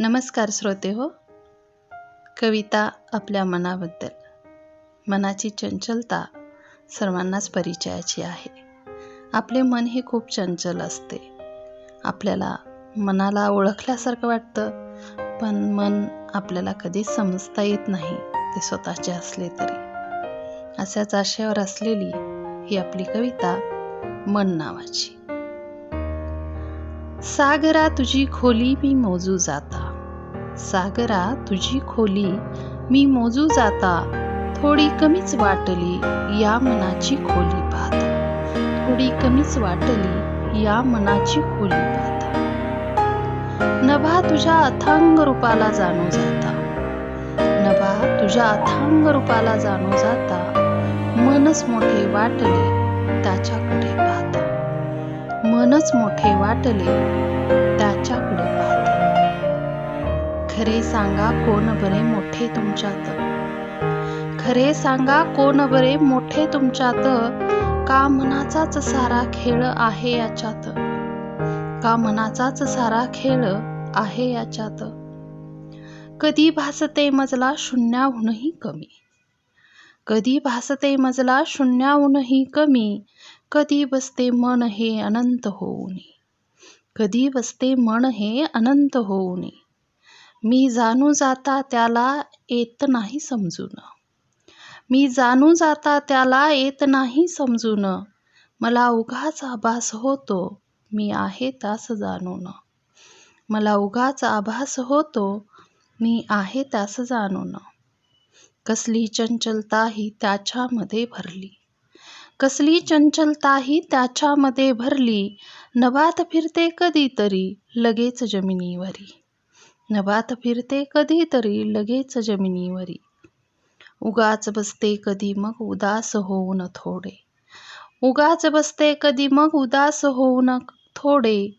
नमस्कार श्रोते हो. कविता आपल्या मनाबद्दल. मनाची चंचलता सर्वांनाच परिचयाची आहे. आपले मन हे खूप चंचल असते. आपल्याला मनाला ओळखल्यासारखं वाटतं पण मन आपल्याला कधीच समजता येत नाही ते स्वतःचे असले तरी. अशाच आशयावर असलेली ही आपली कविता मन नावाची. सागरा तुझी खोली मी मोजू जाता. सागरा तुझी खोली मी मोजू जाता थोडी कमीच वाटली या मनाची खोली पाहता. थोडी कमीच वाटली या मनाची खोली पाहता. नभा तुझ्या अथांग रूपाला जाणू जाता. नभा तुझ्या अथांग रूपाला जाणू जाता. मनच मोठे वाटले त्याच्याकडे पाहता. मनच मोठे वाटले खरे सांगा कोण बरे मोठे तुमच्यात? खरे सांगा कोण बरे मोठे तुमच्यात? का मनाचाच सारा खेळ आहे याच्यात? का मनाचाच सारा खेळ आहे याच्यात? कधी भासते मजला शून्याहूनही कमी? कधी भासते मजला शून्याहूनही कमी? कधी बसते मन हे अनंत होऊनी? कधी बसते मन हे अनंत होऊनी? मी जाणू जाता त्याला येत नाही समजून. मी जाणू जाता त्याला येत नाही समजून. मला उगाच आभास होतो मी आहे त्यास जाणून. मला उगाच आभास होतो मी आहे त्यास जाणून. कसली चंचलता ही त्याच्यामध्ये भरली. कसली चंचलता ही त्याच्यामध्ये भरली. नवात फिरते कधीतरी लगेच जमिनीवरी. नभात फिरते कधीतरी लगेच जमिनीवरी. उगाच बसते कधी मग उदास होऊन थोडे. उगाच बसते कधी मग उदास होऊन थोडे.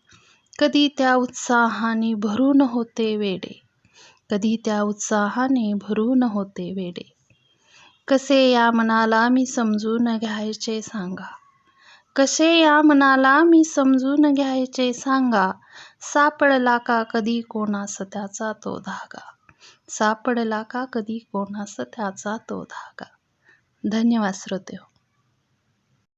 कधी त्या उत्साहाने भरून होते वेडे. कधी त्या उत्साहाने भरून होते वेडे. कसे या मनाला मी समजून घ्यायचे सांगा. कसे या मनाला मी समजून घ्यायचे सांगा. सापडला का कधी कोणास त्याचा तो धागा? सापडला का कधी कोणास त्याचा तो धागा? धन्यवाद श्रोते